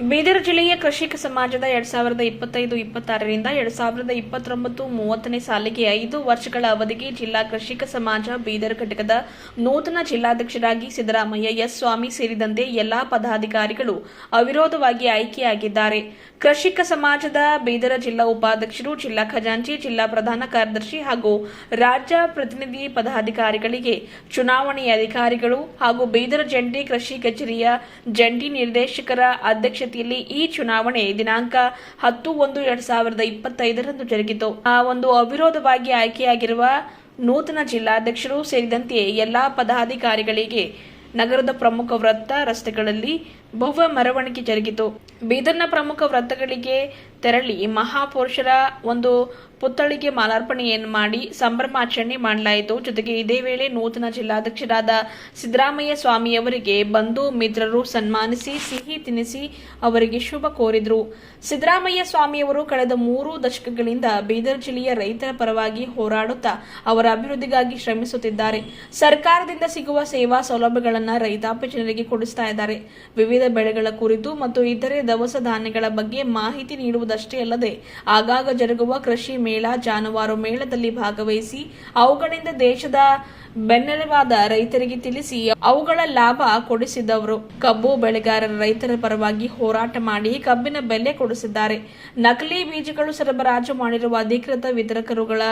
ಬೀದರ್ ಜಿಲ್ಲೆಯ ಕೃಷಿಕ ಸಮಾಜದ ಎರಡ್ ಸಾವಿರದ ಇಪ್ಪತ್ತೈದು, ಇಪ್ಪತ್ತಾರರಿಂದ ಎರಡ್ ಸಾವಿರದ ಇಪ್ಪತ್ತೊಂಬತ್ತು ಮೂವತ್ತನೇ ಸಾಲಿಗೆ ಐದು ವರ್ಷಗಳ ಅವಧಿಗೆ ಜಿಲ್ಲಾ ಕೃಷಿಕ ಸಮಾಜ ಬೀದರ್ ಘಟಕದ ನೂತನ ಜಿಲ್ಲಾಧ್ಯಕ್ಷರಾಗಿ ಸಿದ್ದರಾಮಯ್ಯ, ಎಸ್. ಸ್ವಾಮಿ ಸೇರಿದಂತೆ ಎಲ್ಲಾ ಪದಾಧಿಕಾರಿಗಳು ಅವಿರೋಧವಾಗಿ ಆಯ್ಕೆಯಾಗಿದ್ದಾರೆ. ಕೃಷಿಕ ಸಮಾಜದ ಬೀದರ ಜಿಲ್ಲಾ ಉಪಾಧ್ಯಕ್ಷರು, ಜಿಲ್ಲಾ ಖಜಾಂಚಿ, ಜಿಲ್ಲಾ ಪ್ರಧಾನ ಕಾರ್ಯದರ್ಶಿ ಹಾಗೂ ರಾಜ್ಯ ಪ್ರತಿನಿಧಿ ಪದಾಧಿಕಾರಿಗಳಿಗೆ ಚುನಾವಣೆಯ ಅಧಿಕಾರಿಗಳು ಹಾಗೂ ಬೀದರ್ ಜಂಟಿ ಕೃಷಿ ಕಚೇರಿಯ ಜಂಟಿ ನಿರ್ದೇಶಕರ ಅಧ್ಯಕ್ಷತೆಯಲ್ಲಿ ಈ ಚುನಾವಣೆ ದಿನಾಂಕ ಹತ್ತು ಒಂದು ಎರಡ್ ಸಾವಿರದ ಇಪ್ಪತ್ತೈದರಂದು ಜರುಗಿತು. ಆ ಒಂದು ಅವಿರೋಧವಾಗಿ ಆಯ್ಕೆಯಾಗಿರುವ ನೂತನ ಜಿಲ್ಲಾಧ್ಯಕ್ಷರು ಸೇರಿದಂತೆ ಎಲ್ಲಾ ಪದಾಧಿಕಾರಿಗಳಿಗೆ ನಗರದ ಪ್ರಮುಖ ವೃತ್ತ ರಸ್ತೆಗಳಲ್ಲಿ ಭವ್ಯ ಮೆರವಣಿಗೆ ಜರುಗಿತು. ಬೀದರ್ನ ಪ್ರಮುಖ ವೃತ್ತಗಳಿಗೆ ತೆರಳಿ ಮಹಾಪುರುಷರ ಒಂದು ಪುತ್ಥಳಿಗೆ ಮಾಲಾರ್ಪಣೆಯನ್ನು ಮಾಡಿ ಸಂಭ್ರಮಾಚರಣೆ ಮಾಡಲಾಯಿತು. ಜೊತೆಗೆ ಇದೇ ವೇಳೆ ನೂತನ ಜಿಲ್ಲಾಧ್ಯಕ್ಷರಾದ ಸಿದ್ದರಾಮಯ್ಯ ಸ್ವಾಮಿಯವರಿಗೆ ಬಂಧು ಮಿತ್ರರು ಸನ್ಮಾನಿಸಿ, ಸಿಹಿ ತಿನಿಸಿ ಅವರಿಗೆ ಶುಭ ಕೋರಿದರು. ಸಿದ್ದರಾಮಯ್ಯ ಸ್ವಾಮಿಯವರು ಕಳೆದ ಮೂರು ದಶಕಗಳಿಂದ ಬೀದರ್ ಜಿಲ್ಲೆಯ ರೈತರ ಪರವಾಗಿ ಹೋರಾಡುತ್ತಾ ಅವರ ಅಭಿವೃದ್ಧಿಗಾಗಿ ಶ್ರಮಿಸುತ್ತಿದ್ದಾರೆ. ಸರ್ಕಾರದಿಂದ ಸಿಗುವ ಸೇವಾ ಸೌಲಭ್ಯಗಳನ್ನು ರೈತಾಪಿ ಜನರಿಗೆ ಕೊಡಿಸ್ತಾ ಇದ್ದಾರೆ. ವಿವಿಧ ಬೆಳೆಗಳ ಕುರಿತು ಮತ್ತು ಇತರೆ ದವಸ ಧಾನ್ಯಗಳ ಬಗ್ಗೆ ಮಾಹಿತಿ ನೀಡುವುದಷ್ಟೇ ಅಲ್ಲದೆ, ಆಗಾಗ ಜರುಗುವ ಕೃಷಿ ಮೇಳ ಜಾನುವಾರು ಮೇಳದಲ್ಲಿ ಭಾಗವಹಿಸಿ, ಅವುಗಳಿಂದ ದೇಶದ ಬೆನ್ನೆಲುಬಾದ ರೈತರಿಗೆ ತಿಳಿಸಿ ಅವುಗಳ ಲಾಭ ಕೊಡಿಸಿದವರು. ಕಬ್ಬು ಬೆಳೆಗಾರರ ರೈತರ ಪರವಾಗಿ ಹೋರಾಟ ಮಾಡಿ ಕಬ್ಬಿನ ಬೆಲೆ ಕೊಡಿಸಿದ್ದಾರೆ. ನಕಲಿ ಬೀಜಗಳು ಸರಬರಾಜು ಮಾಡಿರುವ ಅಧಿಕೃತ ವಿತರಕರುಗಳ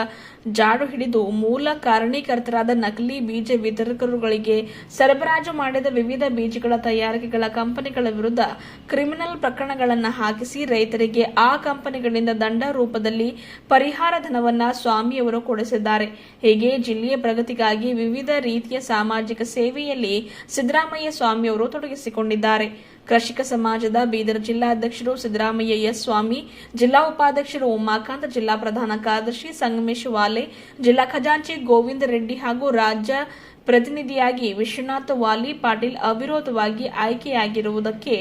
ಜಾಡು ಹಿಡಿದು ಮೂಲ ಕಾರಣೀಕರ್ತರಾದ ನಕಲಿ ಬೀಜ ವಿತರಕರುಗಳಿಗೆ ಸರಬರಾಜು ಮಾಡಿದ ವಿವಿಧ ಬೀಜಗಳ ತಯಾರಿಕೆಗಳ ಕಂಪನಿಗಳ ವಿರುದ್ಧ ಕ್ರಿಮಿನಲ್ ಪ್ರಕರಣಗಳನ್ನು ಹಾಕಿಸಿ ರೈತರಿಗೆ ಆ ಕಂಪನಿಗಳಿಂದ ದಂಡ ರೂಪದಲ್ಲಿ ಪರಿಹಾರ ಧನವನ್ನ ಸ್ವಾಮಿಯವರು ಕೊಡಿಸಿದ್ದಾರೆ. ಹೀಗೆ ಜಿಲ್ಲೆಯ ಪ್ರಗತಿಗಾಗಿ ವಿವಿಧ ರೀತಿಯ ಸಾಮಾಜಿಕ ಸೇವೆಯಲ್ಲಿ ಸಿದ್ದರಾಮಯ್ಯ ಸ್ವಾಮಿಯವರು ತೊಡಗಿಸಿಕೊಂಡಿದ್ದಾರೆ. ಕೃಷಿಕ ಸಮಾಜದ ಬೀದರ್ ಜಿಲ್ಲಾಧ್ಯಕ್ಷರು ಸಿದ್ದರಾಮಯ್ಯ ಎಸ್ ಸ್ವಾಮಿ, ಜಿಲ್ಲಾ ಉಪಾಧ್ಯಕ್ಷರು ಉಮಾಕಾಂತ್, ಜಿಲ್ಲಾ ಪ್ರಧಾನ ಕಾರ್ಯದರ್ಶಿ ಸಂಗಮೇಶ್ ವಾಲೆ, ಜಿಲ್ಲಾ ಖಜಾಂಚಿ ಗೋವಿಂದ ರೆಡ್ಡಿ ಹಾಗೂ ರಾಜ್ಯ ಪ್ರತಿನಿಧಿಯಾಗಿ ವಿಶ್ವನಾಥ್ ವಾಲಿ ಪಾಟೀಲ್ ಅವಿರೋಧವಾಗಿ ಆಯ್ಕೆಯಾಗಿರುವುದಕ್ಕೆ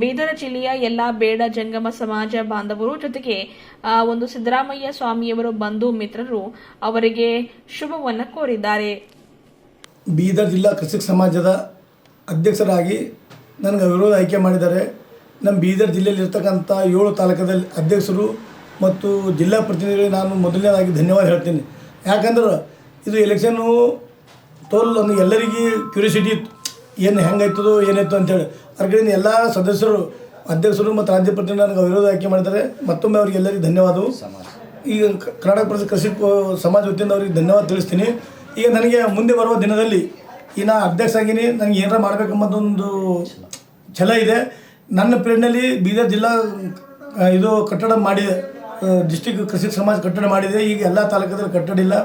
ಬೀದರ್ ಜಿಲ್ಲೆಯ ಎಲ್ಲಾ ಬೇಡ ಜಂಗಮ ಸಮಾಜ ಬಾಂಧವರು ಜೊತೆಗೆ ಒಂದು ಸಿದ್ದರಾಮಯ್ಯ ಸ್ವಾಮಿಯವರ ಬಂಧು ಮಿತ್ರರು ಅವರಿಗೆ ಶುಭವನ್ನ ಕೋರಿದ್ದಾರೆ. ಬೀದರ್ ಜಿಲ್ಲಾ ಕೃಷಿ ಸಮಾಜದ ಅಧ್ಯಕ್ಷರಾಗಿ ನನಗೆ ವಿರೋಧ ಆಯ್ಕೆ ಮಾಡಿದ್ದಾರೆ. ನಮ್ಮ ಬೀದರ್ ಜಿಲ್ಲೆಯಲ್ಲಿರ್ತಕ್ಕಂಥ ಏಳು ತಾಲೂಕದಲ್ಲಿ ಅಧ್ಯಕ್ಷರು ಮತ್ತು ಜಿಲ್ಲಾ ಪ್ರತಿನಿಧಿಗಳಿಗೆ ನಾನು ಮೊದಲನೇದಾಗಿ ಧನ್ಯವಾದ ಹೇಳ್ತೀನಿ. ಯಾಕಂದ್ರೆ ಇದು ಎಲೆಕ್ಷನ್ನು ತೋಲ್ ಅಂದ್ರೆ ಎಲ್ಲರಿಗೆ ಕ್ಯೂರಿಯಾಸಿಟಿ ಇತ್ತು. ಏನು ಹೆಂಗಾಯ್ತದೋ ಏನಾಯ್ತು ಅಂತೇಳಿ ಅದ್ರ ಕಡೆಯಿಂದ ಎಲ್ಲ ಸದಸ್ಯರು, ಅಧ್ಯಕ್ಷರು ಮತ್ತು ರಾಜ್ಯ ಪ್ರತಿನಿಧಿ ನನಗೆ ವಿರೋಧ ಆಯ್ಕೆ ಮಾಡಿದ್ದಾರೆ. ಮತ್ತೊಮ್ಮೆ ಅವರಿಗೆ ಎಲ್ಲರಿಗೂ ಧನ್ಯವಾದವು ಈಗ ಕರ್ನಾಟಕ ಪ್ರದೇಶ ಕೃಷಿ ಸಮಾಜ ವತಿಯಿಂದ ಅವ್ರಿಗೆ ಧನ್ಯವಾದ ತಿಳಿಸ್ತೀನಿ. ಈಗ ನನಗೆ ಮುಂದೆ ಬರುವ ದಿನದಲ್ಲಿ ಈ ನಾ ಅಧ್ಯಕ್ಷ ಆಗೀನಿ ನನಗೆ ಏನಾರ ಮಾಡಬೇಕೆಂಬುದೊಂದು ಛಲ ಇದೆ. ನನ್ನ ಪ್ರೇರಣೆಯಲ್ಲಿ ಬೀದರ್ ಜಿಲ್ಲಾ ಇದು ಕಟ್ಟಡ ಮಾಡಿದೆ ಡಿಸ್ಟಿಕ್ ಕೃಷಿ ಸಮಾಜ ಕಟ್ಟಡ ಮಾಡಿದೆ. ಈಗ ಎಲ್ಲ ತಾಲೂಕದಲ್ಲಿ ಕಟ್ಟಡ ಇಲ್ಲ.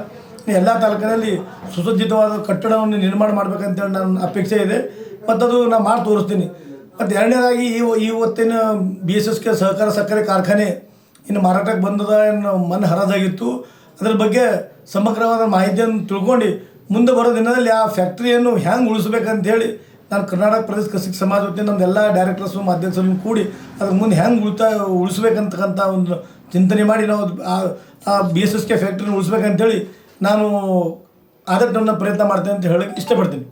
ಎಲ್ಲ ತಾಲೂಕಿನಲ್ಲಿ ಸುಸಜ್ಜಿತವಾದ ಕಟ್ಟಡವನ್ನು ನಿರ್ಮಾಣ ಮಾಡಬೇಕಂತೇಳಿ ನನ್ನ ಅಪೇಕ್ಷೆ ಇದೆ. ಮತ್ತು ಅದು ನಾನು ಮಾಡಿ ತೋರಿಸ್ತೀನಿ. ಮತ್ತು ಎರಡನೇದಾಗಿ ಈ ಇವತ್ತಿನ ಬಿ ಎಸ್ ಎಸ್ ಕೆ ಸಹಕಾರ ಸಕ್ಕರೆ ಕಾರ್ಖಾನೆ ಇನ್ನು ಮಾರಾಟಕ್ಕೆ ಬಂದದ ಏನು ಮನ್ ಹರಾಜಾಗಿತ್ತು ಅದ್ರ ಬಗ್ಗೆ ಸಮಗ್ರವಾದ ಮಾಹಿತಿಯನ್ನು ತಿಳ್ಕೊಂಡು ಮುಂದೆ ಬರೋ ದಿನದಲ್ಲಿ ಆ ಫ್ಯಾಕ್ಟ್ರಿಯನ್ನು ಹೆಂಗೆ ಉಳಿಸ್ಬೇಕಂತ ಹೇಳಿ ನಾನು ಕರ್ನಾಟಕ ಪ್ರದೇಶ ಕೃಷಿ ಸಮಾಜ ವತಿಯಿಂದ ನಮ್ದೆಲ್ಲ ಡೈರೆಕ್ಟರ್ಸು ಅಧ್ಯಕ್ಷರನ್ನು ಕೂಡಿ ಅದ್ರ ಮುಂದೆ ಹೆಂಗೆ ಉಳಿತಾ, ಉಳಿಸ್ಬೇಕಂತಕ್ಕಂಥ ಒಂದು ಚಿಂತನೆ ಮಾಡಿ ನಾವು ಆ ಬಿ ಎಸ್ ಎಸ್ ಕೆ ಫ್ಯಾಕ್ಟ್ರಿನ ಉಳಿಸ್ಬೇಕಂತೇಳಿ ನಾನು ಆದಷ್ಟು ನನ್ನ ಪ್ರಯತ್ನ ಮಾಡ್ತೇನೆ ಅಂತ ಹೇಳಕ್ಕೆ ಇಷ್ಟಪಡ್ತೀನಿ.